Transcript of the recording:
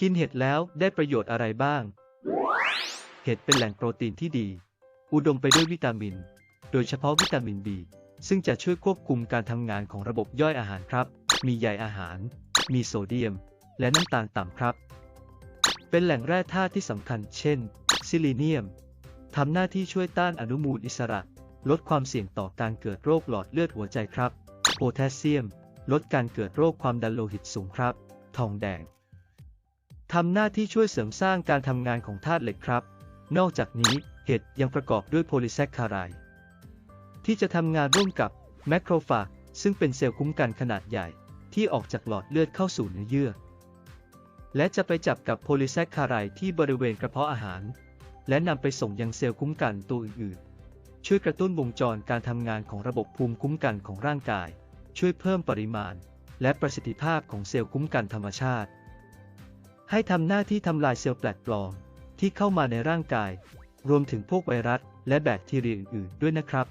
กินเห็ดแล้วได้ประโยชน์อะไรบ้าง เห็ดเป็นแหล่งโปรตีนที่ดี อุดมไปด้วยวิตามิน โดยเฉพาะวิตามิน B ซึ่งจะช่วยควบคุมการทำงานของระบบย่อยอาหารครับ มีใยอาหาร มีโซเดียม และน้ำตาลต่ำครับ เป็นแหล่งแร่ธาตุที่สำคัญ เช่น ซิลิเนียม ทำหน้าที่ช่วยต้านอนุมูลอิสระ ลดความเสี่ยงต่อการเกิดโรคหลอดเลือดหัวใจครับ โพแทสเซียม ลดการเกิดโรคความดันโลหิตสูงครับ ทองแดง ทำหน้าที่ช่วยเสริมสร้างการทำงานของธาตุเหล็กครับ นอกจากนี้เห็ดยังประกอบด้วยโพลีแซคคารด์ที่จะทำงานร่วมกับแมคโครฟาจซึ่งเป็นเซลล์คุ้มกันขนาดใหญ่ ที่ออกจากหลอดเลือดเข้าสู่เนื้อเยื่อ และจะไปจับกับโพลีแซคคารด์ที่บริเวณกระเพาะอาหาร และนำไปส่งยังเซลล์คุ้มกันตัวอื่นๆ ช่วยกระตุ้นวงจรการทำงานของระบบภูมิคุ้มกันของร่างกาย ช่วยเพิ่มปริมาณ และประสิทธิภาพของเซลล์คุ้มกันธรรมชาติ ให้ทำหน้าที่ทำลายเซลล์แปลกปลอม ที่เข้ามาในร่างกาย รวมถึงพวกไวรัส และแบคทีเรียอื่นๆด้วยนะครับ